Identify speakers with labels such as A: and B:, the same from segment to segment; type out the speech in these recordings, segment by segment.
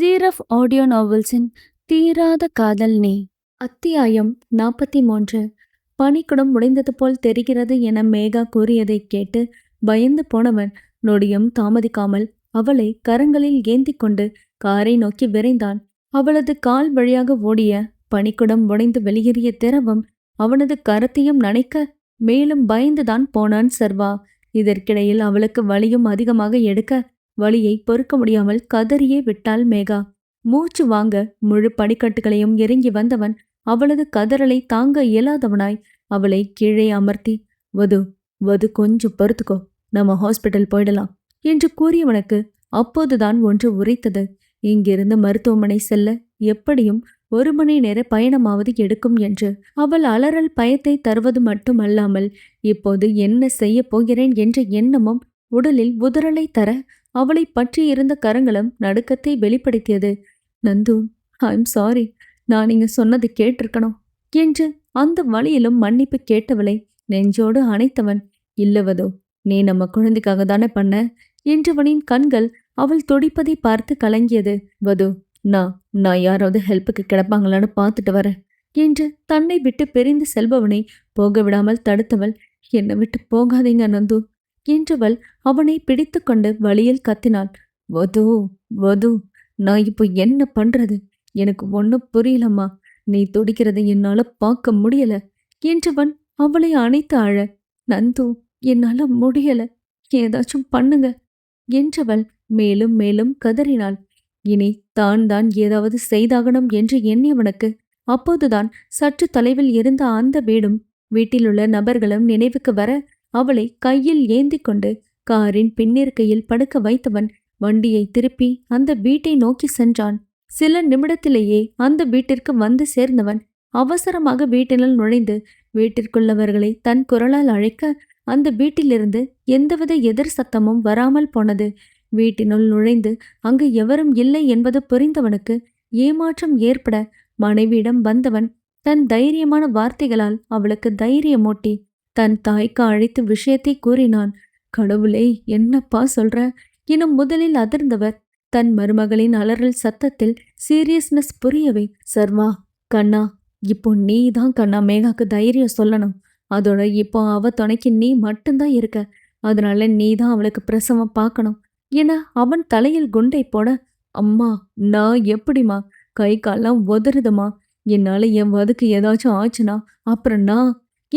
A: ஜீரஃப் audio நாவல்ஸின் தீராத காதல் நீ. அத்தியாயம் நாற்பத்தி மூன்று பனிக்குடம் உடைந்தது போல் தெரிகிறது என மேகா கூறியதைக் கேட்டு பயந்து போனவன் நொடியும் தாமதிக்காமல் அவளை கரங்களில் ஏந்திக் கொண்டு காரை நோக்கி விரைந்தான். அவளது கால் வழியாக ஓடிய பனிக்குடம் உடைந்து வெளியேறிய திரவம் அவனது கரத்தையும் நனைக்க மேலும் பயந்துதான் போனான் சர்வா. இதற்கிடையில் அவளுக்கு வலியும் அதிகமாக எடுக்க வழியை பொறுக்க முடியாமல் கதறியே விட்டாள் மேகா. மூச்சு வாங்க முழு படிக்கட்டுகளையும் இறங்கி வந்தவன் அவளது கதறலை தாங்க இயலாதவனாய் அவளை கீழே அமர்த்தி வது வது கொஞ்சம் பொறுத்துக்கோ. நம்ம ஹாஸ்பிட்டல் போயிடலாம் என்று கூறியவனுக்கு அப்போதுதான் ஒன்று உரைத்தது. இங்கிருந்து மருத்துவமனை செல்ல எப்படியும் ஒரு மணி நேர பயணமாவது எடுக்கும் என்று அவள் அலறல் பயத்தை தருவது மட்டுமல்லாமல் இப்போது என்ன செய்ய போகிறேன்? என்ற எண்ணமும் உடலில் உதறலை தர அவளை பற்றி இருந்த கரங்களும் நடுக்கத்தை வெளிப்படுத்தியது. நந்து ஐம் சாரி நான் நீங்க சொன்னது கேட்டிருக்கணும் என்று அந்த வழியிலும் மன்னிப்பு கேட்டவளை நெஞ்சோடு அணைத்தவன் இல்லவதோ நீ நம்ம குழந்தைக்காக தானே பண்ண? என்றவனின் கண்கள் அவள் துடிப்பதை பார்த்து கலங்கியது. வது நான் நான் யாராவது ஹெல்ப்புக்கு கிடப்பாங்களான்னு பார்த்துட்டு வரேன் என்று தன்னை விட்டு பிரிந்து செல்பவனை போக விடாமல் தடுத்தவள் என்னை விட்டு போகாதீங்க நந்து. என்றவள் அவனை பிடித்துக்கொண்டு வழியில் கத்தினாள். வது வது நான் இப்போ என்ன பண்றது? எனக்கு ஒன்றும் புரியலம்மா. நீ துடிக்கிறதை என்னால பார்க்க முடியல. என்றவன் அவளை அணைத்து அழ நந்து என்னால முடியல. ஏதாச்சும் பண்ணுங்க. என்றவள் மேலும் மேலும் கதறினாள். இனி தான் தான் ஏதாவது செய்தாகணும் என்று எண்ணியவனுக்கு அப்போதுதான் சற்று தொலைவில் இருந்த அந்த வீடும் வீட்டிலுள்ள நபர்களும் நினைவுக்கு வர அவளை கையில் ஏந்தி கொண்டு காரின் பின்னிருக்கையில் படுக்க வைத்தவன் வண்டியை திருப்பி அந்த வீட்டை நோக்கி சென்றான். சில நிமிடத்திலேயே அந்த வீட்டிற்கு வந்து சேர்ந்தவன் அவசரமாக வீட்டினுள் நுழைந்து வீட்டிற்குள்ளவர்களை தன் குரலால் அழைக்க அந்த வீட்டிலிருந்து எந்தவித எதிர் சத்தமும் வராமல் போனது. வீட்டினுள் நுழைந்து அங்கு எவரும் இல்லை என்பது புரிந்தவனுக்கு ஏமாற்றம் ஏற்பட மனைவியிடம் வந்தவன் தன் தைரியமான வார்த்தைகளால் அவளுக்கு தைரியமூட்டி தன் தாய்க்கு அழைத்து விஷயத்தை கூறினான். கடவுளே என்னப்பா சொல்ற? என முதலில் அதிர்ந்தவர். தன் மருமகளின் அலறல் சத்தத்தில் சீரியஸ்னஸ் புரியவே. சர்வா கண்ணா இப்போ நீ தான் கண்ணா மேகாக்கு தைரியம் சொல்லணும். அதோட இப்போ அவ துணைக்கு நீ மட்டும்தான் இருக்க. அதனால நீ தான் அவளுக்கு பிரசவம் பார்க்கணும். என அவன் தலையில் குண்டை போட அம்மா நான் எப்படிமா கை காலெல்லாம் உதறுதுமா? என்னால என் வதுக்கு ஏதாச்சும் ஆச்சுனா அப்புறம் நான்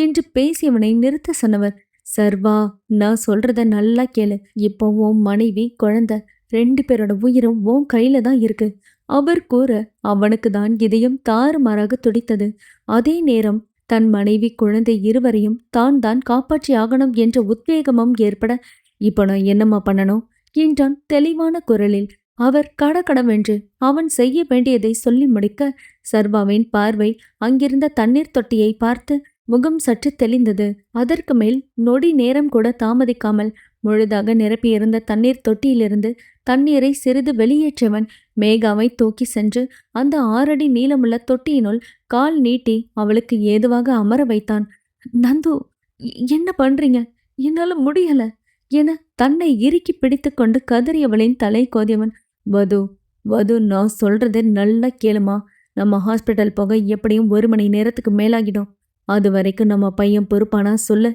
A: என்று பேசியவனை நிறுத்த சொன்னவர். சர்வா நான் சொல்றத நல்லா கேளு. இப்போ உன் மனைவி குழந்த ரெண்டு பேரோட உயிரும் உன் கையில தான் இருக்கு. அவர் கூற அவனுக்கு தான் இதயம் தாறுமாறாக துடித்தது. அதே நேரம் தன் மனைவி குழந்தை இருவரையும் தான் தான் காப்பாற்றி ஆகணும் என்ற உத்வேகமும் ஏற்பட இப்போ நான் என்னம்மா பண்ணணும்? என்றான் தெளிவான குரலில். அவர் கடகடவென்று அவன் செய்ய வேண்டியதை சொல்லி முடிக்க சர்வாவின் பார்வை அங்கிருந்த தண்ணீர் தொட்டியை பார்த்து முகம் சற்று தெளிந்தது. அதற்கு மேல் நொடி நேரம் கூட தாமதிக்காமல் முழுதாக நிரப்பியிருந்த தண்ணீர் தொட்டியிலிருந்து தண்ணீரை சிறிது வெளியேற்றவன் மேகாவை தூக்கி சென்று அந்த ஆறடி நீளமுள்ள தொட்டியினுள் கால் நீட்டி அவளுக்கு ஏதுவாக அமர வைத்தான். நந்து என்ன பண்றீங்க? என்னால முடியல என தன்னை இறுக்கி பிடித்து கொண்டு கதறியவளின் தலை கோதியவன் வது வது நான் சொல்றதை நல்லா கேளுமா. நம்ம ஹாஸ்பிட்டல் போக எப்படியும் ஒரு மணி நேரத்துக்கு மேலாகிடும். அது வரைக்கும் நம்ம பையன் பொறுப்பானா சொல்ல.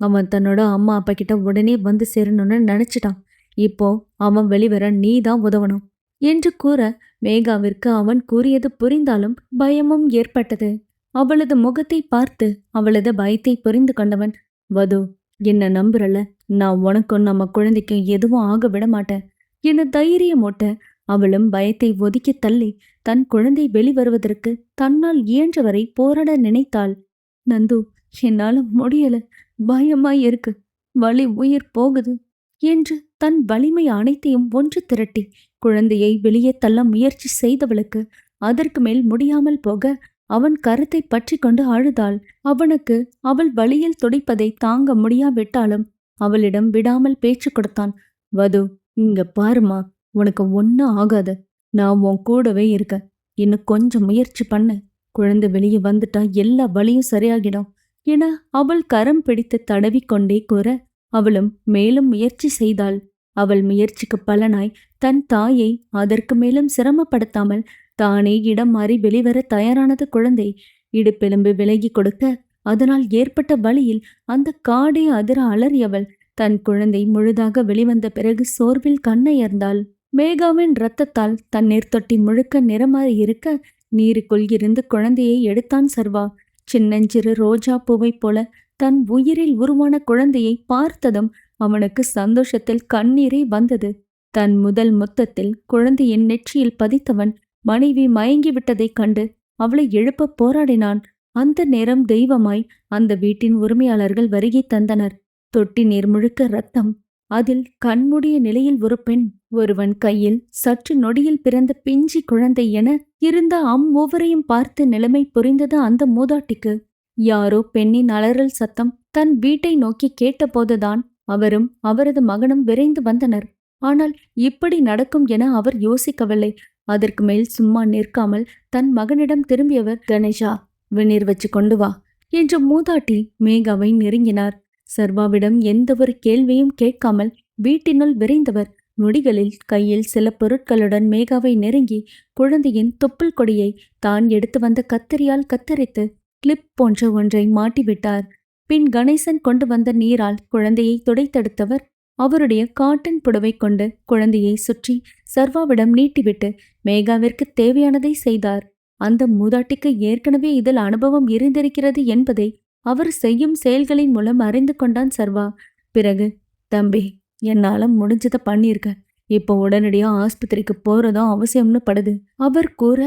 A: அவன் தன்னோட அம்மா அப்பா கிட்ட உடனே வந்து சேரணும்னு நினைச்சிட்டான். இப்போ அவன் வெளிவர நீ தான் உதவணும் என்று கூற மேகாவிற்கு அவன் கூறியது புரிந்தாலும் பயமும் ஏற்பட்டது. அவளது முகத்தை பார்த்து அவளது பயத்தை புரிந்து கொண்டவன் வது என்ன நம்புறல நான் உனக்கும் நம்ம குழந்தைக்கும் எதுவும் ஆக விட மாட்டேன் என தைரியம் ஓட்ட அவளும் பயத்தை ஒதுக்கி தள்ளி தன் குழந்தை வெளிவருவதற்கு தன்னால் இயன்றவரை போராட நினைத்தாள். நந்து என்னால முடியல. பயமா இருக்கு. வலி உயிர் போகுது என்று தன் வலிமை அனைத்தையும் ஒன்று திரட்டி குழந்தையை வெளியே தள்ள முயற்சி செய்தவளுக்கு அதற்கு மேல் முடியாமல் போக அவன் கருத்தை பற்றி கொண்டு அழுதாள். அவனுக்கு அவள் வழியில் துடிப்பதை தாங்க முடியாவிட்டாலும் அவளிடம் விடாமல் பேச்சு கொடுத்தான். வது இங்க பாருமா உனக்கு ஒன்னும் ஆகாது. நான் உன் கூடவே இருக்க. இன்னும் கொஞ்சம் முயற்சி பண்ண. குழந்தை வெளியே வந்துட்டா எல்லா வழியும் சரியாகிடும் என அவள் கரம் பிடித்து தடவிக்கொண்டே கூற அவளும் மேலும் முயற்சி செய்தாள். அவள் முயற்சிக்கு பலனாய் தன் தாயை அதற்கு மேலும் சிரமப்படுத்தாமல் தானே இடம் மாறி வெளிவர தயாரானது குழந்தை. இடுப்பெலும்பு விலகி கொடுக்க அதனால் ஏற்பட்ட வழியில் அந்த காடே அதிர அலறியவள். தன் குழந்தை முழுதாக வெளிவந்த பிறகு சோர்வில் கண்ணயர்ந்தாள். மேகாவின் இரத்தத்தால் தண்ணீர் தொட்டி முழுக்க நிறமாறி இருக்க நீருக்குள் இருந்து குழந்தையை எடுத்தான் சர்வா. சின்னஞ்சிறு ரோஜா பூவைப் போல தன் உயிரில் உருவான குழந்தையை பார்த்ததும் அவனுக்கு சந்தோஷத்தில் கண்ணீரே வந்தது. தன் முதல் முத்தத்தில் குழந்தையின் நெற்றியில் பதித்தவன் மனைவி மயங்கிவிட்டதைக் கண்டு அவளை எழுப்ப போராடினான். அந்த நேரம் தெய்வமாய் அந்த வீட்டின் உரிமையாளர்கள் வருகை தந்தனர். தொட்டி நீர் முழுக்க ரத்தம் அதில் கண்மூடிய நிலையில் ஒரு பெண் ஒருவன் கையில் சற்று நொடியில் பிறந்த பிஞ்சி குழந்தை என இருந்த அம்மூவரையும் பார்த்து நிலைமை புரிந்தது அந்த மூதாட்டிக்கு. யாரோ பெண்ணின் அலறல் சத்தம் தன் வீட்டை நோக்கி கேட்டபோதுதான் அவரும் அவரது மகனும் விரைந்து வந்தனர். ஆனால் இப்படி நடக்கும் என அவர் யோசிக்கவில்லை. அதற்கு மேல் சும்மா நிற்காமல் தன் மகனிடம் திரும்பியவர் கணேஷா வெந்நீர் வச்சு கொண்டு வா என்று மூதாட்டி மேகாவை நெருங்கினார். சர்வாவிடம் எந்த ஒரு கேள்வியும் கேட்காமல் வீட்டினுள் விரைந்தவர். நொடிகளில் கையில் சில பொருட்களுடன் மேகாவை நெருங்கி குழந்தையின் தொப்புள் கொடியை தான் எடுத்து வந்த கத்தரியால் கத்தரித்து கிளிப் போன்ற ஒன்றை மாட்டிவிட்டார். பின் கணேசன் கொண்டு வந்த நீரால் குழந்தையை துடைத்தெடுத்தவர். அவருடைய காட்டன் புடவை கொண்டு குழந்தையை சுற்றி சர்வாவிடம் நீட்டிவிட்டு மேகாவிற்கு தேவையானதை செய்தார். அந்த மூதாட்டிக்கு ஏற்கனவே இதில் அனுபவம் இருந்திருக்கிறது என்பதை அவர் செய்யும் செயல்களின் மூலம் அறிந்து கொண்டான் சர்வா. பிறகு தம்பி என்னால முடிஞ்சதை பண்ணியிருக்க. இப்போ உடனடியா ஆஸ்பத்திரிக்கு போறதும் அவசியம்னு படுது. அவர் கூற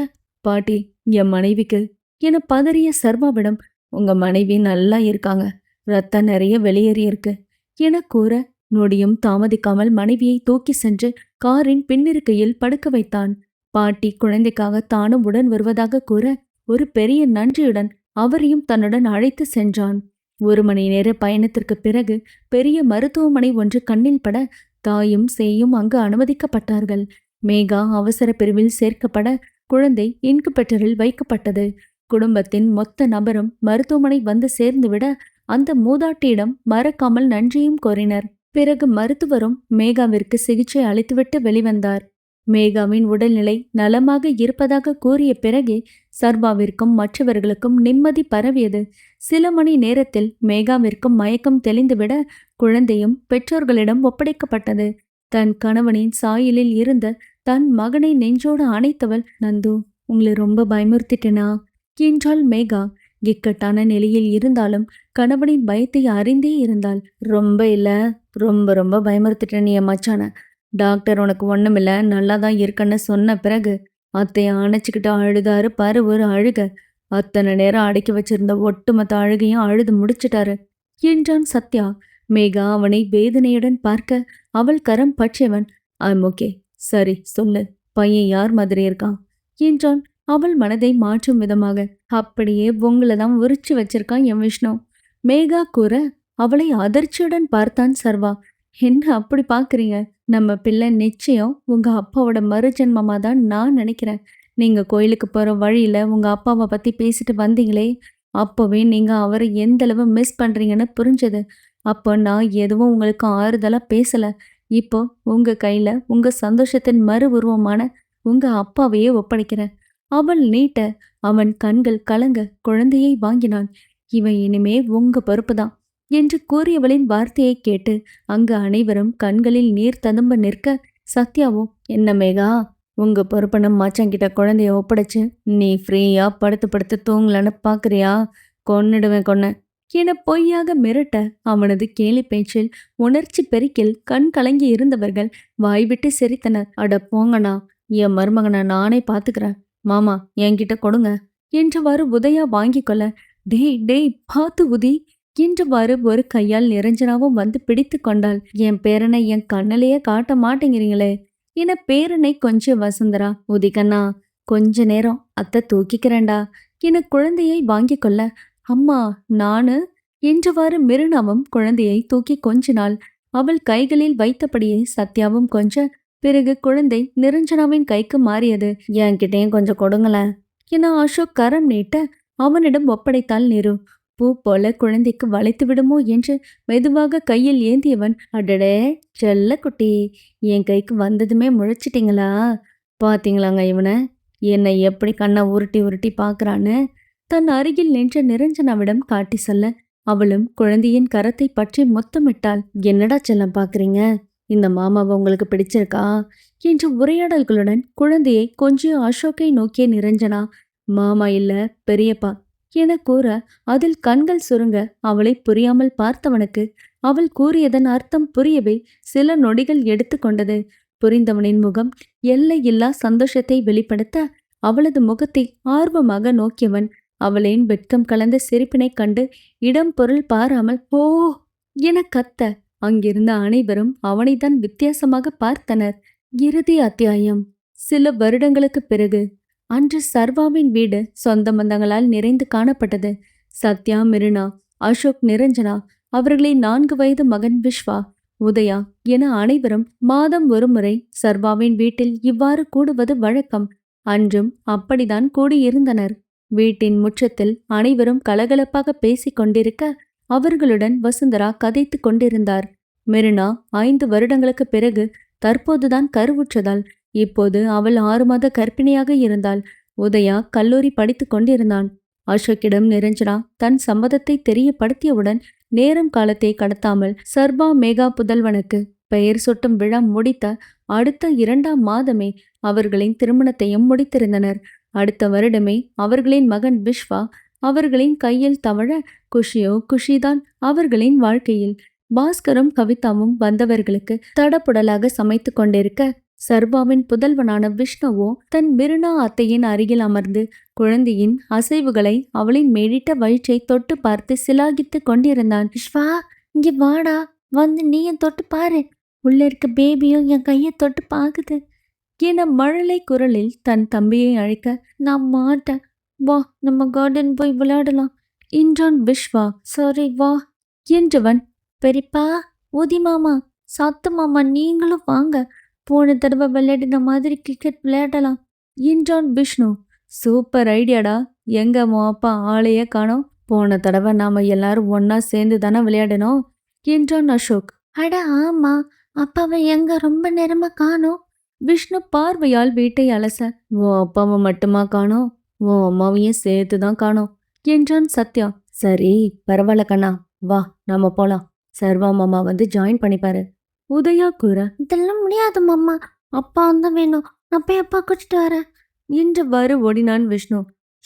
A: பாட்டி என் மனைவிக்கு என பதறிய சர்வாவிடம் உங்க மனைவி நல்லா இருக்காங்க. ரத்தம் நிறைய வெளியேறி இருக்கு. என கூற நொடியும் தாமதிக்காமல் மனைவியை தூக்கி சென்று காரின் பின்னிருக்கையில் படுக்க வைத்தான். பாட்டி குழந்தைக்காக தானும் உடன் வருவதாக கூற ஒரு பெரிய நன்றியுடன் அவரையும் தன்னுடன் அழைத்து சென்றான். ஒரு மணி நேர பயணத்திற்கு பிறகு பெரிய மருத்துவமனை ஒன்று கண்ணில் பட தாயும் சேயும் அங்கு அனுமதிக்கப்பட்டார்கள். மேகா அவசர பிரிவில் சேர்க்கப்பட குழந்தை இன்குபெட்டரில் வைக்கப்பட்டது. குடும்பத்தின் மொத்த நபரும் மருத்துவமனை வந்து சேர்ந்துவிட அந்த மூதாட்டியிடம் மறக்காமல் நன்றியும் கோரினர். பிறகு மருத்துவரும் மேகாவிற்கு சிகிச்சை அளித்துவிட்டு வெளிவந்தார். மேகாவின் உடல்நிலை நலமாக இருப்பதாக கூறிய பிறகே சர்வாவிற்கும் மற்றவர்களுக்கும் நிம்மதி பரவியது. சில மணி நேரத்தில் மேகாவிற்கும் மயக்கம் தெளிந்துவிட குழந்தையும் பெற்றோர்களிடம் ஒப்படைக்கப்பட்டது. தன் கணவனின் சாயலில் இருந்த தன் மகனை நெஞ்சோடு அணைத்தவள் நந்து உங்களை ரொம்ப பயமுறுத்திட்டேனா? என்றாள் மேகா. இக்கட்டான நிலையில் இருந்தாலும் கணவனின் பயத்தை அறிந்தே இருந்தாள். ரொம்ப இல்ல. ரொம்ப ரொம்ப பயமுறுத்திட்டேன் நீ மச்சான. டாக்டர் உனக்கு ஒண்ணுமில்ல. நல்லா தான் இருக்கன்னு சொன்ன பிறகு அத்தைய அணைச்சிக்கிட்டு அழுதாரு பாரு ஒரு அழுக. அத்தனை நேரம் அடக்கி வச்சிருந்த ஒட்டுமொத்த அழுகையும் அழுது முடிச்சிட்டாரு. என்றான் சத்யா. மேகா அவனை வேதனையுடன் பார்க்க அவள் கரம் பற்றியவன். I'm okay. சரி சொல்லு. பையன் யார் மாதிரி இருக்கான்? என்றான். அவள் மனதை மாற்றும் விதமாக. அப்படியே உங்களை தான் உரிச்சு வச்சிருக்கான் என் விஷ்ணு. மேகா கூற அவளை அதிர்ச்சியுடன் பார்த்தான் சர்வா. என்ன அப்படி பாக்குறீங்க நம்ம பிள்ளை நிச்சயம் உங்கள் அப்பாவோட மறுஜென்மமாக தான் நான் நினைக்கிறேன். நீங்கள் கோயிலுக்கு போகிற வழியில் உங்கள் அப்பாவை பற்றி பேசிட்டு வந்தீங்களே அப்போவே நீங்கள் அவரை எந்தளவு மிஸ் பண்ணுறீங்கன்னு புரிஞ்சது. அப்போ நான் எதுவும் உங்களுக்கு ஆறுதலாக பேசலை. இப்போ உங்கள் கையில் உங்கள் சந்தோஷத்தின் மறு உருவமான உங்கள் அப்பாவையே ஒப்படைக்கிறேன். அவள் நீட்ட அவன் கண்கள் கலங்க குழந்தையை வாங்கினான். இவன் இனிமே உங்கள் பொறுப்பு தான் என்று கூறியவளின் வார்த்தையை கேட்டு அங்கு அனைவரும் கண்களில் நீர் ததும்ப நிற்க சத்யாவும் என்ன மேகா? உங்க பொறுப்பனம் மச்சாங்கிட்ட குழந்தைய ஒப்படைச்சு நீ ஃப்ரீயா படுத்து படுத்து தூங்கலன்னு பாக்குறியா? கொன்னிடுவேன் கொன்ன என பொய்யாக மிரட்ட அவனது கேலி பேச்சில் உணர்ச்சி பெருக்கில் கண் கலங்கி இருந்தவர்கள் வாய்விட்டு சிரித்தனர். அட போங்கண்ணா என் மருமகனை நானே பாத்துக்கிறேன். மாமா என்கிட்ட கொடுங்க என்றவாறு உதயா வாங்கி கொள்ள டேய் டேய் பார்த்து உதி. என்றவாறு ஒரு கையால் நிரஞ்சனாவும் வந்து பிடித்து கொண்டாள். என் பேரனை என் கண்ணிலேயே காட்ட மாட்டேங்கிறீங்களே என பேரனை கொஞ்சம் வசுந்தரா உதிக்கண்ணா கொஞ்ச நேரம் அத்தை தூக்கிக்கிறேன்டா என குழந்தையை வாங்கி கொள்ள அம்மா நானு என்றவாறு மிருணாவும் குழந்தையை தூக்கி கொஞ்சினாள். அவள் கைகளில் வைத்தபடியே சத்யாவும் கொஞ்ச பிறகு குழந்தை நிரஞ்சனாவின் கைக்கு மாறியது. என்கிட்டயும் கொஞ்சம் கொடுங்களேன் என அசோக் கரம் நீட்ட அவனிடம் ஒப்படைத்தாள் நிரு. பூ போல குழந்தைக்கு வளைத்து விடுமோ என்று மெதுவாக கையில் ஏந்தியவன் அடடே செல்ல குட்டி என் கைக்கு வந்ததுமே முழிச்சிட்டிங்களா? பார்த்தீங்களாங்க இவனை? என்னை எப்படி கண்ணை உருட்டி உருட்டி பார்க்குறான்னு தன் அருகில் நின்ற நிரஞ்சனாவிடம் காட்டி சொல்ல அவளும் குழந்தையின் கரத்தை பற்றி முத்தமிட்டாள் என்னடா செல்லம் பார்க்குறீங்க இந்த மாமாவை உங்களுக்கு பிடிச்சிருக்கா? என்று உரையாடல்களுடன் குழந்தையை கொஞ்சம் அசோக்கை நோக்கிய நிரஞ்சனா மாமா இல்ல பெரியப்பா என கூற அதில் கண்கள் சுருங்க அவளை புரியாமல் பார்த்தவனுக்கு அவள் கூறியதன் அர்த்தம் புரியவே சில நொடிகள் எடுத்துக்கொண்டது புரிந்தவனின் முகம் எல்லையில்லா சந்தோஷத்தை வெளிப்படுத்த அவளது முகத்தை ஆர்வமாக நோக்கியவன் அவளின் வெட்கம் கலந்த சிரிப்பினை கண்டு இடம் பொருள் பாராமல் ஓ என கத்த அங்கிருந்த அனைவரும் அவனைதான் வித்தியாசமாக பார்த்தனர். இறுதி அத்தியாயம். சில வருடங்களுக்கு பிறகு அன்று சர்வாவின் வீடு சொந்த பந்தங்களால் நிறைந்து காணப்பட்டது. சத்யா மிருனா அசோக் நிரஞ்சனா அவர்களின் நான்கு வயது மகன் விஸ்வா உதயா என அனைவரும் மாதம் ஒருமுறை சர்வாவின் வீட்டில் இவ்வாறு கூடுவது வழக்கம். அன்றும் அப்படிதான் கூடியிருந்தனர். வீட்டின் முற்றத்தில் அனைவரும் கலகலப்பாக பேசிக் கொண்டிருக்க அவர்களுடன் வசுந்தரா கதைத்துக் கொண்டிருந்தார். மெரினா ஐந்து வருடங்களுக்கு பிறகு தற்போதுதான் கருவுற்றதால் இப்போது அவள் ஆறு மாத கர்ப்பிணியாக இருந்தாள். உதயா கல்லூரி படித்துக் கொண்டிருந்தான். அசோக்கிடம் நிரஞ்சனா தன் சம்மதத்தை தெரியப்படுத்தியவுடன் நேரம் காலத்தை கடத்தாமல் சர்பா மேகா புதல்வனுக்கு பெயர் சுட்டும் விழா முடித்த அடுத்த இரண்டாம் மாதமே அவர்களின் திருமணத்தையும் முடித்திருந்தனர். அடுத்த வருடமே அவர்களின் மகன் விஸ்வா அவர்களின் கையில் தவழ குஷியோ குஷிதான் அவர்களின் வாழ்க்கையில் பாஸ்கரும் கவிதாவும் வந்தவர்களுக்கு தடப்புடலாக சமைத்து கொண்டிருக்க சர்வாவின் புதல்வனான விஷ்ணுவோ தன் மிருனா அத்தையின் அருகில் அமர்ந்து குழந்தையின் அசைவுகளை அவளின் மேடிட்ட வயிற்றை தொட்டு பார்த்து சிலாகித்து கொண்டிருந்தான். விஷ்வா இங்க வாடா. வந்து நீயும் தொட்டு பாரு. உள்ள இருக்க பேபியும் என் கையை தொட்டு பாக்குது. என மழலை குரலில் தன் தம்பியை அழைக்க நான் மாட்டேன். வா நம்ம கார்டன் போய் விளையாடலாம். என்றான் விஷ்வா. சாரி வா. என்றவன் பெரியப்பா ஊதி மாமா சாத்து மாமா நீங்களும் வாங்க. போன தடவை விளையாடின மாதிரி கிரிக்கெட் விளையாடலாம். என்றான் விஷ்ணு. சூப்பர் ஐடியாடா. எங்க உன் அப்பா ஆளையே காணோம். போன தடவை நாம எல்லாரும் ஒன்னா சேர்ந்து தானே விளையாடணும் என்றான் அசோக். அட ஆமா. அப்பாவை எங்க ரொம்ப நேரமா காணோம். விஷ்ணு பார்வையால் வீட்டை அலச. உன் அப்பாவை மட்டுமா காணோம்? உன் அம்மாவையும் சேர்த்து தான் காணோம் என்றான் சத்யா. சரி பரவாயில்ல கண்ணா. வா நாம போலாம். சர்வா மாமா வந்து ஜாயின் பண்ணிப்பாரு. உதயா கூற இதெல்லாம் முடியாது மாமா. அப்பா தான் வேணும். நான் போய் அப்பா கூட்டிட்டு வரேன். என்றவாறு ஓடினான் விஷ்ணு.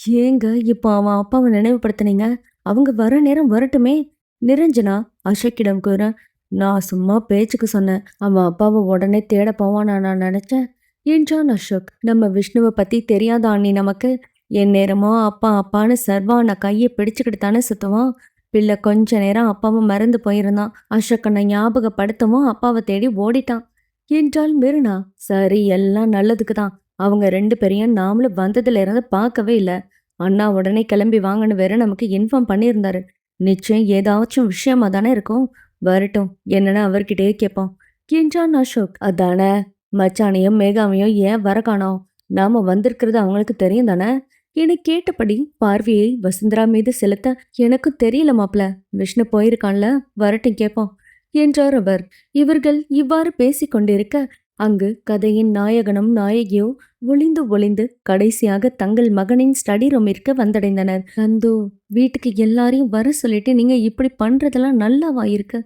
A: ஏங்க இப்போ அவன் அப்பாவை நினைவுபடுத்தினீங்க? அவங்க வர நேரம் வரட்டுமே? நிரஞ்சனா அசோக்கிடம் கூற நான் சும்மா பேச்சுக்கு சொன்னேன். அவன் அப்பாவை உடனே தேட போவானா நான் நினைச்சேன். என்றான் அசோக். நம்ம விஷ்ணுவை பத்தி தெரியாதா அண்ணி நமக்கு? என் நேரமோ அப்பா அப்பான்னு சர்வா நான் கையை பிடிச்சுக்கிட்டு தானே சுத்துவான்? பிள்ளை கொஞ்ச நேரம் அப்பாவும் மறந்து போயிருந்தான். அசோக்கனை ஞாபகப்படுத்தவும் அப்பாவை தேடி ஓடிட்டான். என்றால் மிருனா. சரி எல்லாம் நல்லதுக்கு தான் அவங்க ரெண்டு பேரையும் நாமளும் வந்ததுல இருந்து பார்க்கவே இல்லை. அண்ணா உடனே கிளம்பி வாங்கன்னு வேற நமக்கு இன்ஃபார்ம் பண்ணியிருந்தாரு. நிச்சயம் ஏதாச்சும் விஷயமா தானே இருக்கும். வரட்டும் என்னன்னு அவர்கிட்டயே கேட்போம். என்றான் அசோக். அதானே? மச்சானையும் மேகாவையும் ஏன் வர காணோம்? நாம வந்திருக்கிறது அவங்களுக்கு தெரியும் தானே? என கேட்டபடி பார்வையை வசுந்தரா மீது செலுத்த எனக்கு தெரியல மாப்ள விஷ்ணு போயிருக்கான்ல வரட்டும் கேட்போம் என்றார் அவர். இவர்கள் இவ்வாறு பேசிக் கொண்டிருக்க அங்கு கதையின் நாயகனும் நாயகியோ ஒளிந்து ஒளிந்து கடைசியாக தங்கள் மகனின் ஸ்டடி ரூமிற்கு வந்தடைந்தனர். நந்து வீட்டுக்கு எல்லாரையும் வர சொல்லிட்டு நீங்க இப்படி பண்றதெல்லாம் நல்லாவா இருக்கு?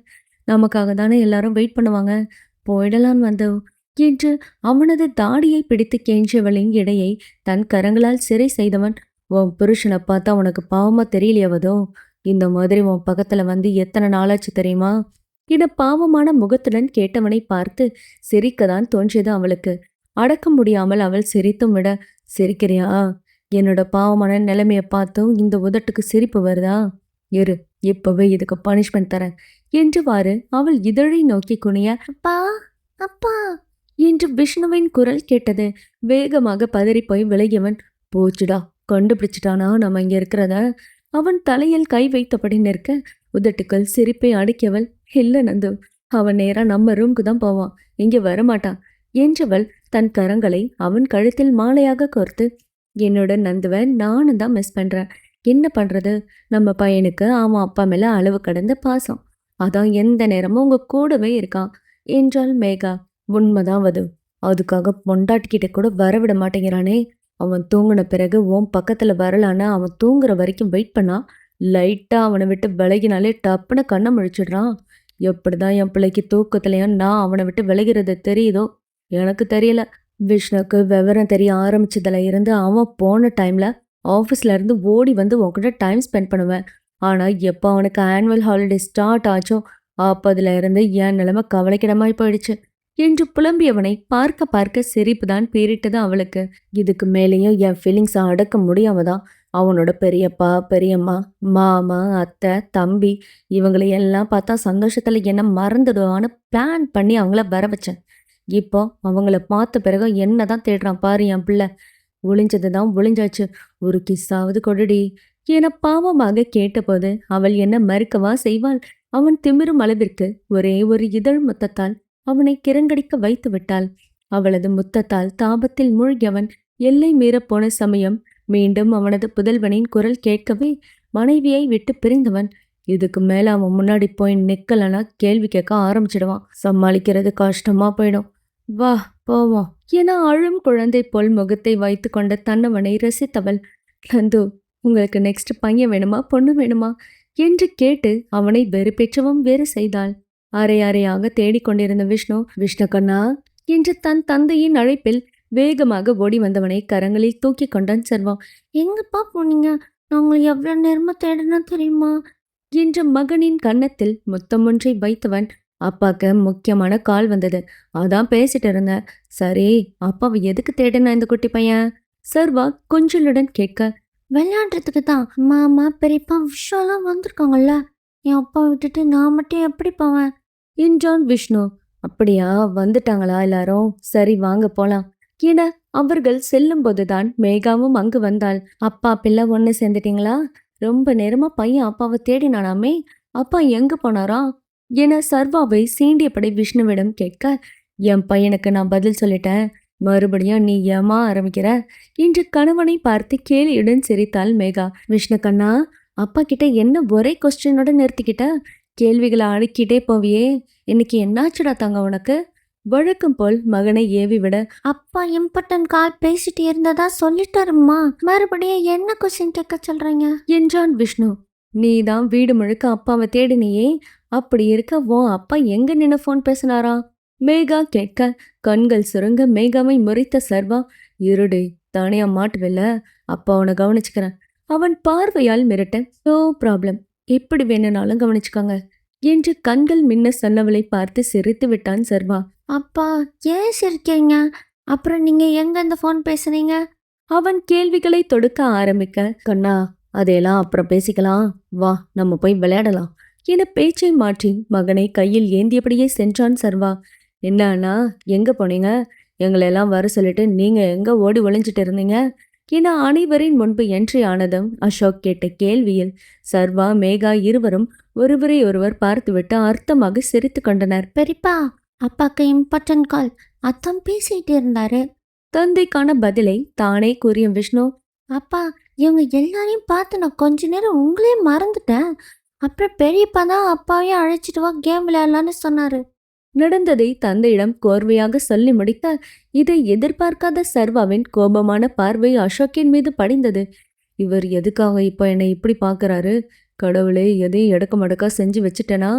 A: நமக்காக தானே எல்லாரும் வெயிட் பண்ணுவாங்க. போயிடலான்னு வந்தோம் என்று அவனது தாடியை பிடித்து கேஞ்சவளின் இடையை தன் கரங்களால் சிறை செய்தவன் உன் புருஷனை பார்த்தா உனக்கு பாவமா தெரியலையாவதோ இந்த மாதிரி உன் பக்கத்துல வந்து எத்தனை நாளாச்சு தெரியுமா? என பாவமான முகத்துடன் கேட்டவனை பார்த்து சிரிக்கதான் தோன்றியது அவளுக்கு. அடக்க முடியாமல் அவள் சிரித்தும் விட சிரிக்கிறியா? என்னோட பாவமான நிலைமையை பார்த்தும் இந்த உதட்டுக்கு சிரிப்பு வருதா? இரு இப்பவே இதுக்கு பனிஷ்மெண்ட் தரேன். என்றுவாறு அவள் இதழை நோக்கி குனிய அப்பா அப்பா என்று விஷ்ணுவின் குரல் கேட்டது. வேகமாக பதறிப்போய் விலகியவன் போச்சுடா கண்டுபிடிச்சிட்டானா? நம்ம இங்கே இருக்கிறத? அவன் தலையில் கை வைத்தபடி நிற்க உதட்டுக்கள் சிரிப்பை அடிக்கவள் இல்லை நந்து அவன் நேராக நம்ம ரூம்க்கு தான் போவான். இங்கே வரமாட்டான். என்றவள் தன் கரங்களை அவன் கழுத்தில் மாலையாக கோர்த்து என்னோட நந்துவை நானும் தான் மிஸ் பண்ணுறேன் என்ன பண்ணுறது நம்ம பையனுக்கு அவன் அப்பா மேலே அளவு கடந்த பாசம். அதான் எந்த நேரமும் உங்க கூடவே இருக்கான். என்றாள் மேகா. உண்மைதான் வது அதுக்காக பொண்டாட்டிக்கிட்ட கூட வரவிட மாட்டேங்கிறானே. அவன் தூங்கின பிறகு உன் பக்கத்தில் வரலான்னு அவன் தூங்குற வரைக்கும் வெயிட் பண்ணா. லைட்டாக அவனை விட்டு விலகினாலே டப்புன்னு கண்ணை முழிச்சிடுறான். எப்படிதான் என் பிள்ளைக்கு தூக்கத்துலயும் நான் அவனை விட்டு விலகிறது தெரியுதோ? எனக்கு தெரியல. விஷ்ணுக்கு விவரம் தெரிய ஆரம்பிச்சதுல இருந்து அவன் போன டைம்ல ஆஃபீஸ்ல இருந்து ஓடி வந்து உன்கிட்ட டைம் ஸ்பெண்ட் பண்ணுவேன். ஆனால் எப்போ அவனுக்கு ஆனுவல் ஹாலிடே ஸ்டார்ட் ஆச்சோ அப்போதுல இருந்து என் நிலைமை கவலைக்கிடமாய் போயிடுச்சு. என்று புலம்பியவனை பார்க்க பார்க்க சிரிப்பு தான் பேரிட்டது அவளுக்கு. இதுக்கு மேலேயும் என் ஃபீலிங்ஸை அடக்க முடியாம தான் அவனோட பெரியப்பா பெரியம்மா மாமா அத்தை தம்பி இவங்களை எல்லாம் பார்த்தா சந்தோஷத்துல என்ன மறந்துடுவான்னு பிளான் பண்ணி அவங்கள வர வச்சேன். இப்போ அவங்கள பார்த்த பிறகு என்னதான் தேடுறான் பாரு என் பிள்ளை. ஒளிஞ்சது தான் ஒளிஞ்சாச்சு. ஒரு கிஸ்ஸாவது கொடுடி. என பாவமாக கேட்டபோது அவள் என்ன மறுக்கவா செய்வாள்? அவன் திமிரும் அளவிற்கு ஒரே ஒரு இதழ் மொத்தத்தால் அவனை கிரங்கடிக்க வைத்து விட்டாள் அவளது முத்தத்தால் தாபத்தில் மூழ்கியவன் எல்லை மீறப் போன சமயம் மீண்டும் அவனது புதல்வனின் குரல் கேட்கவே மனைவியை விட்டு பிரிந்தவன். இதுக்கு மேல அவன் முன்னாடி போய் நிக்கலனா கேள்வி கேட்க ஆரம்பிச்சிடுவான். சமாளிக்கிறது கஷ்டமா போயிடும். வா போவோம். என அழும் குழந்தை போல் முகத்தை வைத்து கொண்ட தன்னவனை ரசித்தவள் நந்து உங்களுக்கு நெக்ஸ்ட் பையன் வேணுமா? பொண்ணு வேணுமா? என்று கேட்டு அவனை வெறுப்பேற்றவும் வேறு செய்தாள். அரை அறையாக தேடிக்கொண்டிருந்த விஷ்ணு விஷ்ணு கண்ணா என்று தன் தந்தையின் அழைப்பில் வேகமாக ஓடி வந்தவனை கரங்களில் தூக்கி கொண்டான் செல்வம். எங்கப்பா போனீங்க? நாங்கள் எவ்வளோ நேரமா தேடணும் தெரியுமா என்ற மகனின் கன்னத்தில் முத்தம் ஒன்றை வைத்தவன் அப்பாக்கு முக்கியமான கால் வந்தது. அதான் பேசிட்டு இருந்தேன். சரி அப்பாவை எதுக்கு தேடனா இந்த குட்டி பையன் சர்வா கொஞ்சலுடன் கேட்க விளையாடுறதுக்கு தான். மாமா பெரியப்பா விஷயம்லாம் வந்திருக்காங்கல்ல. என் அப்பா விட்டுட்டு நான் மட்டும் எப்படி போவேன்? என்றான் விஷ்ணு. அப்படியா? வந்துட்டாங்களா எல்லாரும்? சரி வாங்க போலாம். என அவர்கள் செல்லும் போதுதான் மேகாவும் அங்கு வந்தாள். அப்பா பிள்ளை ஒன்று சேர்ந்துட்டீங்களா? ரொம்ப நேரமா பையன் அப்பாவை தேடினானாமே. அப்பா எங்க போனாரா? என சர்வாவை சீண்டியபடி விஷ்ணுவிடம் கேட்க என் பையனுக்கு நான் பதில் சொல்லிட்டேன். மறுபடியும் நீ ஏமா ஆரம்பிக்கிற? இன்று கணவனை பார்த்து கேலியுடன் சிரித்தாள் மேகா. விஷ்ணு கண்ணா அப்பா கிட்ட என்ன ஒரே கொஸ்டினோட நிறுத்திக்கிட்ட? கேள்விகளை அடுக்கிட்டே போவியே. இன்னைக்கு என்னாச்சுடா தங்க உனக்கு? வழக்கம் போல் மகனை ஏவி விட அப்பா இம்பார்ட்டன் கால் பேசிட்டு இருந்ததா சொல்லிட்டாருமா மறுபடியும் என்ன கொஸ்டின் கேட்க சொல்றீங்க? என்றான் விஷ்ணு. நீதான் வீடு முழுக்க அப்பாவை தேடினியே. அப்படி இருக்க உன் அப்பா எங்க நின்னு ஃபோன் பேசினாரா? மேகா கேட்க கண்கள் சுருங்க மேகாவை முறைத்த சர்வா. இருடு தானே மாட்டுவில்ல. அப்பா உன கவனிச்சுக்கிறேன். அவன் பார்வையால் மிரட்ட நோ ப்ராப்ளம் எப்படி வேணும்னாலும் கவனிச்சுக்கோங்க. என்று கண்கள் மின்ன சொன்னவளை பார்த்து சிரித்து விட்டான் சர்வா அப்பா ஏன் சிரிக்கீங்க அப்புறம் நீங்க எங்க இந்த ஃபோன் பேசுனீங்க? அவன் கேள்விகளை தொடுக்க ஆரம்பிக்க கண்ணா அதையெல்லாம் அப்புறம் பேசிக்கலாம். வா நம்ம போய் விளையாடலாம். என பேச்சை மாற்றி மகனை கையில் ஏந்தியபடியே சென்றான் சர்வா என்ன அண்ணா எங்க போனீங்க? எங்களை எல்லாம் வர சொல்லிட்டு நீங்க எங்க ஓடி ஒளிஞ்சிட்டு இருந்தீங்க? என அனைவரின் முன்பு என்ட்ரி ஆனதும் அசோக் கேட்ட கேள்வியில் சர்வா மேகா இருவரும் ஒருவரை ஒருவர் பார்த்துவிட்டு அர்த்தமாக சிரித்து கொண்டனர். பெரியப்பா அப்பாக்கு இம்பார்ட்டன்ட் கால் அத்தம் பேசிட்டு இருந்தாரு. தந்தைக்கான பதிலை தானே கூறிய விஷ்ணு. அப்பா இவங்க எல்லாரையும் பார்த்து நான் கொஞ்ச நேரம் உங்களே மறந்துட்டேன். அப்புறம் பெரியப்பா தான் அப்பாவையும் அழைச்சிட்டு வா கேம் விளையாடலான்னு சொன்னாரு. நடந்ததை தந்தையிடம் கோர்வையாக சொல்லி முடிக்க இதை எதிர்பார்க்காத சர்வாவின் கோபமான பார்வை அசோக்கின் மீது படிந்தது. இவர் எதுக்காக இப்போ என்னை இப்படி பார்க்கறாரு? கடவுளே எதையும் எடுக்க மடக்கா செஞ்சு வச்சுட்டனா?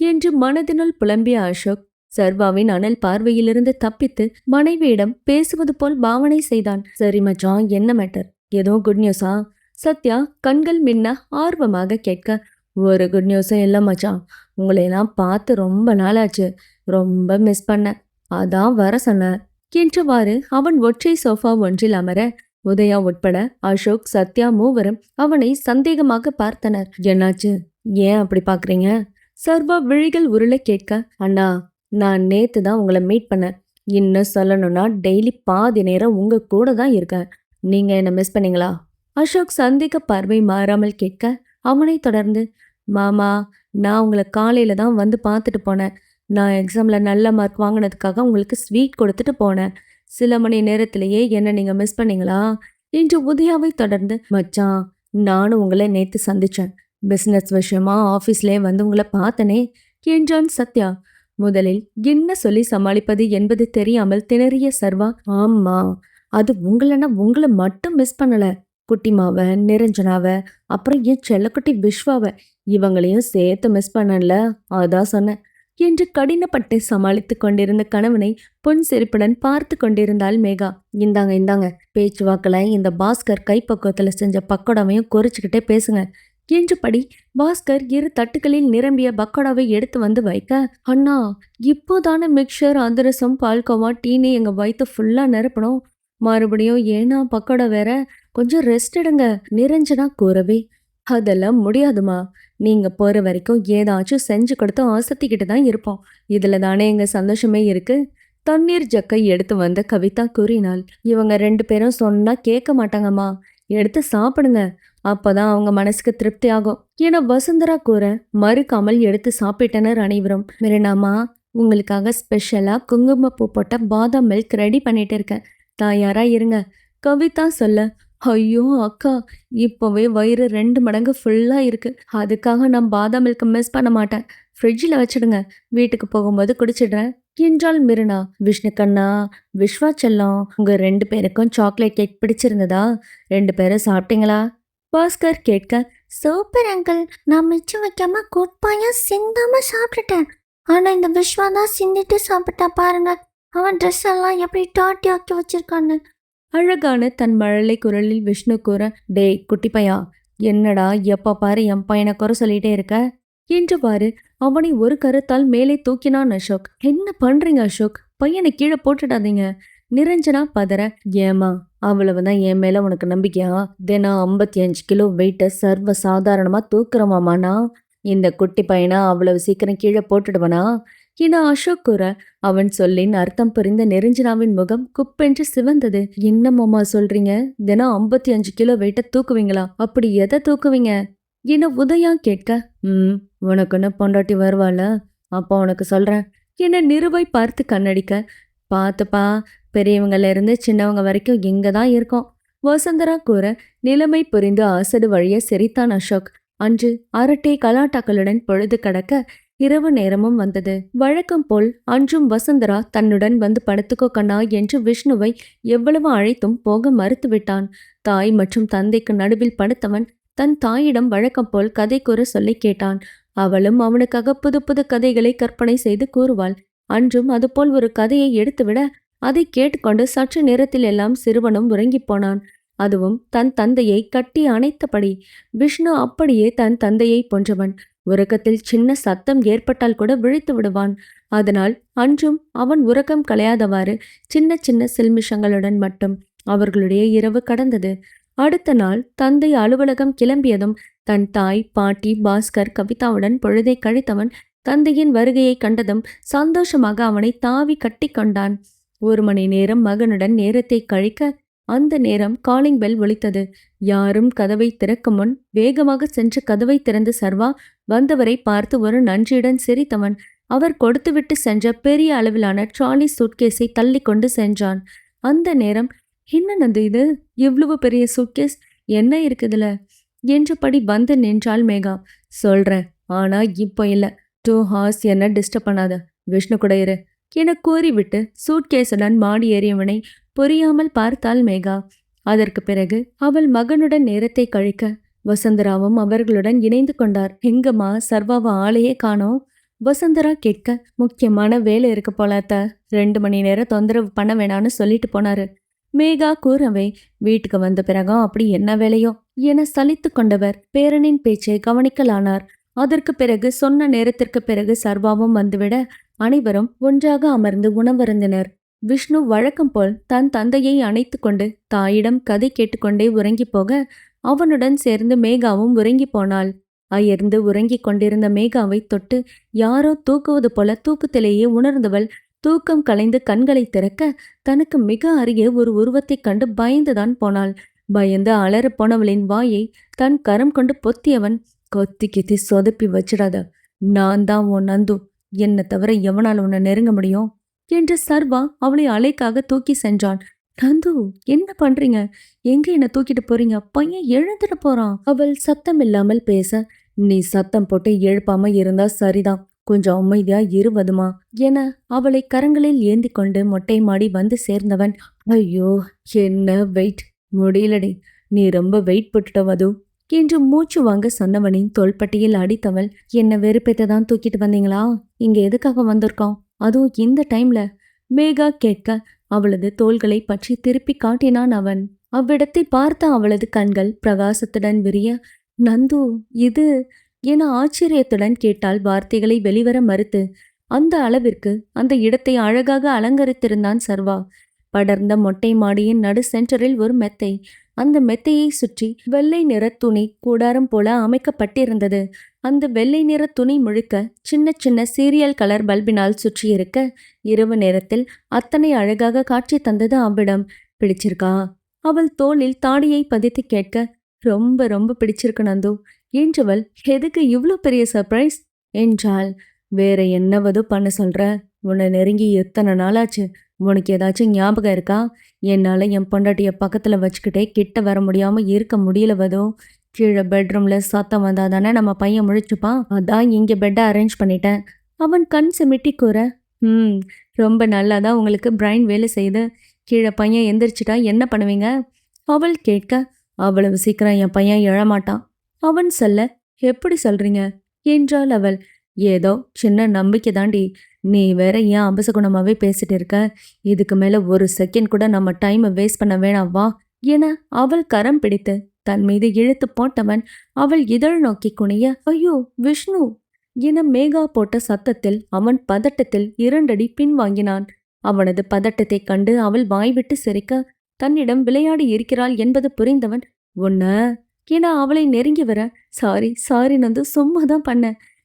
A: என்று மனதினுள் புலம்பிய அசோக் சர்வாவின் அனல் பார்வையிலிருந்து தப்பித்து மனைவியிடம் பேசுவது போல் பாவனை செய்தான். சரி மச்சான் என்ன மேட்டர்? ஏதோ குட் நியூஸா? சத்யா கண்கள் மின்ன ஆர்வமாக கேட்க ஒரு குட் நியூஸும் இல்லை மச்சான். உங்களையெல்லாம் பார்த்து ரொம்ப நாளாச்சு. ரொம்ப மிஸ் பண்ணேன். அதான் வர சொன்னேன். என்றவாறு அவன் ஒற்றை சோஃபா ஒன்றில் அமர உதயா உட்பட அசோக் சத்யா மூவரும் அவனை சந்தேகமாக பார்த்தனர். என்னாச்சு? ஏன் அப்படி பார்க்குறீங்க? சர்வா விழிகள் உருளை கேட்க அண்ணா நான் நேத்து தான் உங்களை மீட் பண்ணேன். இன்னும் சொல்லணும்னா டெய்லி பாதி நேரம் உங்க கூட தான் இருக்கேன். நீங்க என்ன மிஸ் பண்ணீங்களா? அசோக் சந்தேக பார்வை மாறாமல் கேட்க அவனை தொடர்ந்து மாமா நான் உங்களை காலையில தான் வந்து பார்த்துட்டு போனேன். நான் எக்ஸாமில் நல்ல மார்க் வாங்கினதுக்காக உங்களுக்கு ஸ்வீட் கொடுத்துட்டு போனேன். சில மணி நேரத்திலேயே என்ன நீங்கள் மிஸ் பண்ணீங்களா? என்று உதயாவை தொடர்ந்து மச்சான் நானும் உங்களை நேற்று சந்தித்தேன் பிஸ்னஸ் விஷயமா ஆஃபீஸ்லேயே வந்து உங்களை பார்த்தனே என்றான் சத்யா. முதலில் என்ன சொல்லி சமாளிப்பது என்பது தெரியாமல் திணறிய சர்வா ஆமா அது உங்களைன்னா உங்களை மட்டும் மிஸ் பண்ணலை. குட்டிமாவை நிரஞ்சனாவை அப்புறம் என் செல்லக்குட்டி விஸ்வாவை இவங்களையும் சேர்த்து மிஸ் பண்ணல அதான் சொன்னேன். என்று கடினப்பட்டு சமாளித்துக் கொண்டிருந்த கணவனை பொன் சிரிப்புடன் பார்த்து கொண்டிருந்தாள் மேகா. இந்தாங்க இந்தாங்க பேச்சுவாக்கில் இந்த பாஸ்கர் கைப்பக்குவத்தில் செஞ்ச பக்கோடாவையும் குறைச்சிக்கிட்டே பேசுங்க. என்றபடி பாஸ்கர் இரு தட்டுகளில் நிரம்பிய பக்கோடாவை எடுத்து வந்து வைக்க அண்ணா இப்போதான மிக்சர் அதிரசம் பால்கோவா டீனி எங்கள் வயிற்று ஃபுல்லாக நிரப்பணும். மறுபடியும் ஏன்னா பக்கோடா வேற கொஞ்சம் ரெஸ்ட் எடுங்க நிரஞ்சனா கூறவே. அதெல்லாம் முடியாதுமா. நீங்க போற வரைக்கும் ஏதாச்சும் செஞ்சு கொடுத்து ஆசத்திக்கிட்டு தான் இருப்போம். இதுல தானே எங்க சந்தோஷமே இருக்கு. தண்ணீர் ஜக்கை எடுத்து வந்த கவிதா கூறினாள். இவங்க ரெண்டு பேரும் சொன்னா கேட்க மாட்டாங்கம்மா. எடுத்து சாப்பிடுங்க. அப்பதான் அவங்க மனசுக்கு திருப்தி ஆகும். என வசுந்தரா கூற மறுக்காமல் எடுத்து சாப்பிட்டனர் அனைவரும். மிரணாமா உங்களுக்காக ஸ்பெஷலா குங்குமப்பூ போட்ட பாதாம் மில்க் ரெடி பண்ணிட்டு இருக்கேன். தயாரா இருங்க. கவிதா சொல்ல ஐயோ அக்கா இப்போவே வயிறு ரெண்டு மடங்கு ஃபுல்லாக இருக்கு. அதுக்காக நான் பாதாம் மில்க் மிஸ் பண்ண மாட்டேன். ஃப்ரிட்ஜில் வச்சிடுங்க. வீட்டுக்கு போகும்போது குடிச்சிடுறேன். என்றாள் மிருனா. விஷ்ணுக்கண்ணா விஸ்வா செல்லம் உங்கள் ரெண்டு பேருக்கும் சாக்லேட் கேக் பிடிச்சிருந்ததா? ரெண்டு பேரும் சாப்பிட்டீங்களா? பாஸ்கர் கேட்க சூப்பர் அங்கிள் நான் மிச்சம் வைக்காம குட்பாயா சிந்தாம சாப்பிட்டுட்டேன். ஆனால் இந்த விஸ்வா தான் சிந்திட்டு சாப்பிட்டா பாருங்க. அவன் ட்ரெஸ் எல்லாம் எப்படி டாட்டி ஆக்கி வச்சிருக்கான்னு. அழகான தன் மழலை குரலில் விஷ்ணு கூற டேய் குட்டி பையா என்னடா எப்ப பாரு என் பையனை குறை சொல்லிட்டே இருக்க? என்றவாறு அவனை ஒரு கருத்தால் மேலே தூக்கினான் அசோக். என்ன பண்றீங்க அசோக்? பையனை கீழே போட்டுடாதீங்க. நிரஞ்சனா பதற. ஏமா அவ்வளவுதான் என் மேல உனக்கு நம்பிக்கையா? தினம் ஐம்பத்தி அஞ்சு கிலோ வெயிட்ட சர்வ சாதாரணமா தூக்குறவாமாண்ணா இந்த குட்டி பையனை அவ்வளவு சீக்கிரம் கீழே போட்டுடுவனா? என அசோக் கூற அவன் சொல்லின் அர்த்தம் புரிந்த நெருஞ்சினாவின் முகம் குப்பென்று சிவந்தது. என்ன மாமா சொல்றீங்க? தினம் ஐம்பத்தி அஞ்சு கிலோ வெயிட்ட தூக்குவீங்களா? அப்படி எதை தூக்குவீங்க? என உதயா கேட்க ம் உனக்குன்னு பொண்டாட்டி வருவாள? அப்போ உனக்கு சொல்றேன். என நிறுவை பார்த்து கண்ணடிக்க பார்த்துப்பா பெரியவங்கல இருந்து சின்னவங்க வரைக்கும் இங்க தான் இருக்கோம். வசந்தரா கூற நிலைமை புரிந்து அசடு வழிய சிரித்தான் அசோக். அன்று அரட்டை கலாட்டாக்களுடன் பொழுது கடக்க இரவு நேரமும் வந்தது. வழக்கம் போல் அன்றும் வசந்தரா தன்னுடன் வந்து படுத்துக்கோ கண்ணா என்று விஷ்ணுவை எவ்வளவு அழைத்தும் போக மறுத்துவிட்டான் தாய் மற்றும் தந்தைக்கு நடுவில் படுத்தவன் தன் தாயிடம் வழக்கம் போல் கதை கூற சொல்லி கேட்டான். அவளும் அவனுக்காக புது புது கதைகளை கற்பனை செய்து கூறுவாள். அன்றும் அதுபோல் ஒரு கதையை எடுத்துவிட அதை கேட்டுக்கொண்டு சற்று நேரத்தில் எல்லாம் சிறுவனும் உறங்கிப் போனான். அதுவும் தன் தந்தையை கட்டி அணைத்தபடி. விஷ்ணு அப்படியே தன் தந்தையை போன்றவன். உறக்கத்தில் சின்ன சத்தம் ஏற்பட்டால் கூட விழித்து விடுவான். அதனால் அன்றும் அவன் உறக்கம் கலையாதவாறு சின்ன சின்ன சில்மிஷங்களுடன் மட்டும் அவர்களுடைய இரவு கடந்தது. அடுத்த நாள் தந்தை அலுவலகம் கிளம்பியதும் தன் தாய் பாட்டி பாஸ்கர் கவிதாவுடன் பொழுதை கழித்தவன் தந்தையின் வருகையை கண்டதும் சந்தோஷமாக அவனை தாவி கட்டி கொண்டான். ஒரு மணி நேரம் மகனுடன் நேரத்தை கழிக்க அந்த நேரம் காலிங் பெல் ஒலித்தது. யாரும் கதவை திறக்கும் முன் வேகமாக சென்று கதவை திறந்து சர்வா வந்தவரை பார்த்து ஒரு நன்றியுடன் சிரித்தவன். அவர் கொடுத்துவிட்டு சென்ற பெரிய அளவிலான ட்ராலி சூட்கேஸை தள்ளி கொண்டு சென்றான். அந்த நேரம் என்ன நந்து இது? இவ்வளவு பெரிய சூட்கேஸ் என்ன இருக்குதுல? என்றபடி வந்து நின்றாள் மேகா. சொல்றேன் ஆனா இப்போ இல்லை. டூ ஹார்ஸ் என்ன டிஸ்டர்ப் பண்ணாத. விஷ்ணு கூட இரு. என கூறிவிட்டு சூட்கேஸுடன் மாடி ஏறியவனை புரியாமல் பார்த்தாள் மேகா. அதற்கு பிறகு அவள் மகனுடன் நேரத்தை கழிக்க வசந்தராவும் அவர்களுடன் இணைந்து கொண்டார். எங்கம்மா சர்வாவா ஆளையே காணோம் வசந்தரா கேட்க முக்கியமான வேலை இருக்கு போலாத்த? ரெண்டு மணி நேரம் தொந்தரவு பண்ண வேணான்னு சொல்லிட்டு போனாரு. மேகா கூறவே வீட்டுக்கு வந்த பிறகும் அப்படி என்ன வேலையோ? என சலித்து கொண்டவர் பேரனின் பேச்சை கவனிக்கலானார். அதற்கு பிறகு சொன்ன நேரத்திற்கு பிறகு சர்வாவும் வந்துவிட அனைவரும் ஒன்றாக அமர்ந்து உணவருந்தினர். விஷ்ணு வழக்கம் போல் தன் தந்தையை அணைத்து கொண்டு தாயிடம் கதை கேட்டுக்கொண்டே உறங்கி போக அவனுடன் சேர்ந்து மேகாவும் உறங்கி போனாள். அயர்ந்து உறங்கிக் கொண்டிருந்த மேகாவை தொட்டு யாரோ தூக்குவது போல தூக்கத்திலேயே உணர்ந்தவள் தூக்கம் கலைந்து கண்களை திறக்க தனக்கு மிக அருகே ஒரு உருவத்தைக் கண்டு பயந்துதான் போனாள். பயந்து அலறப்போனவளின் வாயை தன் கரம் கொண்டு பொத்தியவன் கொத்தி கித்தி சொதப்பி வச்சிடாத. நான் தான் உன் நந்து. என்னை தவிர எவனால் உன்னை நெருங்க முடியும்? என்று சர்வா அவளை அலைக்காக தூக்கி சென்றான். நந்து என்ன பண்றீங்க? எங்க என்ன தூக்கிட்டு போறீங்க? பையன் எழுந்துட்டு போறான். அவள் சத்தம் இல்லாமல் பேச நீ சத்தம் போட்டு எழுப்பாம இருந்தா சரிதான். கொஞ்சம் அமைதியா இருவதுமா என அவளை கரங்களில் ஏந்தி கொண்டு மொட்டை மாடி வந்து சேர்ந்தவன் ஐயோ என்ன வெயிட்? முடியலடி. நீ ரொம்ப வெயிட் போட்டுட்ட வது. என்று மூச்சு வாங்க சொன்னவனின் தோள்பட்டியில் அடித்தவள் என்ன வெறுப்பேத்த தான் தூக்கிட்டு வந்தீங்களா? இங்க எதுக்காக வந்திருக்கோம்? அதுவும் இந்த டைம்ல மேகா கேட்க அவளது தோள்களை பற்றி திருப்பி காட்டினான் அவன். அவ்விடத்தை பார்த்த அவளது கண்கள் பிரகாசத்துடன் விரிய நந்து இது? என ஆச்சரியத்துடன் கேட்டால் வார்த்தைகளை வெளிவர மறுத்து அந்த அளவிற்கு அந்த இடத்தை அழகாக அலங்கரித்திருந்தான் சர்வா. படர்ந்த மொட்டை மாடியின் நடு சென்டரில் ஒரு மெத்தை அந்த மெத்தையை சுற்றி வெள்ளை நிற துணி கூடாரம் போல அமைக்கப்பட்டிருந்தது. அந்த வெள்ளை நிற துணி முழுக்க சின்ன சின்ன சீரியல் கலர் பல்பினால் சுற்றியிருக்க இரவு நேரத்தில் அத்தனை அழகாக காட்சி தந்தது அவ்விடம். பிடிச்சிருக்கா? அவள் தோளில் தாடியை பதித்து கேட்க ரொம்ப ரொம்ப பிடிச்சிருக்கு நந்து. என்றவள் எதுக்கு இவ்வளோ பெரிய சர்ப்ரைஸ்? என்றாள். வேற என்னவதோ பண்ண சொல்ற. உன்னை நெருங்கி எத்தனை நாளாச்சு? உனக்கு ஏதாச்சும் ஞாபகம் இருக்கா? என்னால் என் பொண்டாட்டியை பக்கத்தில் வச்சுக்கிட்டே கிட்ட வர முடியாமல் இருக்க முடியல வதோ. கீழே பெட்ரூமில் சத்தம் வந்தால் தானே நம்ம பையன் முழிச்சுப்பான்? அதான் இங்கே பெட்டை அரேஞ்ச் பண்ணிட்டேன். அவன் கண் செமிட்டி கூற ம் ரொம்ப நல்லா தான் உங்களுக்கு பிரைன் வேலை செய்யுது. கீழே பையன் எந்திரிச்சிட்டா என்ன பண்ணுவீங்க? அவள் கேட்க அவ்வளவு சீக்கிரம் என் பையன் எழமாட்டான். அவன் சொல்ல எப்படி சொல்றீங்க? என்றாள் அவள். ஏதோ சின்ன நம்பிக்கை தாண்டி நீ வேற ஏன் அபசகுணமாவே பேசிட்டு இருக்க? இதுக்கு மேல ஒரு செகண்ட் கூட நம்ம டைமை வேஸ்ட் பண்ண வேணாம் வா. என அவள் கரம் பிடித்து தன் மீது இழுத்து போட்டவன் அவள் இதழ் நோக்கி குனிய ஐயோ விஷ்ணு! என மேகா போட்ட சத்தத்தில் அவன் பதட்டத்தில் இரண்டடி பின்வாங்கினான் அவனது பதட்டத்தைக் கண்டு அவள் வாய்விட்டு சிரிக்க தன்னிடம் விளையாடி இருக்கிறாள் என்பது புரிந்தவன் உன்ன? என அவளை நெருங்கி வர சாரி சாரி நந்து சும்மா தான் பண்ண.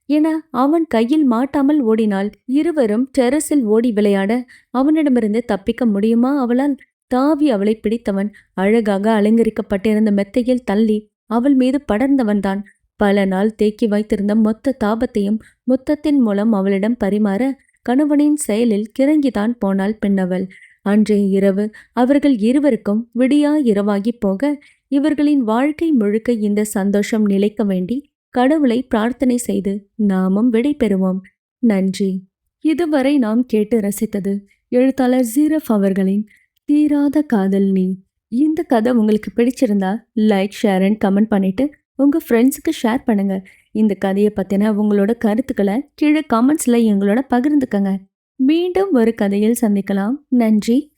A: என அவன் கையில் மாட்டாமல் ஓடினாள். இருவரும் டெரஸில் ஓடி விளையாட அவனிடமிருந்து தப்பிக்க முடியுமா அவளால்? தாவி அவளை பிடித்தவன். அழகாக அலங்கரிக்கப்பட்டிருந்த மெத்தையில் தள்ளி அவள் மீது படர்ந்தவன்தான் பல நாள் தேக்கி வைத்திருந்த மொத்த தாபத்தையும் முத்தத்தின் மூலம் அவளிடம் பரிமாற கணவனின் செயலில் கிறங்கிதான் போனாள் பெண்ணவள். அன்றைய இரவு அவர்கள் இருவருக்கும் விடியா இரவாகி போக இவர்களின் வாழ்க்கை முழுக்க இந்த சந்தோஷம் நிலைக்க வேண்டி கடவுளை பிரார்த்தனை செய்து நாமும் விடை பெறுவோம். நன்றி. இதுவரை நாம் கேட்டு ரசித்தது எழுத்தாளர் ஜீரஃப் அவர்களின் தீராத காதல் நீ. இந்த கதை உங்களுக்கு பிடிச்சிருந்தா லைக் ஷேர் அண்ட் கமெண்ட் பண்ணிட்டு உங்கள் ஃப்ரெண்ட்ஸுக்கு ஷேர் பண்ணுங்கள் இந்த கதையை பற்றின உங்களோட கருத்துக்களை கீழே கமெண்ட்ஸில் எங்களோட பகிர்ந்துக்கங்க. மீண்டும் ஒரு கதையில் சந்திக்கலாம். நன்றி.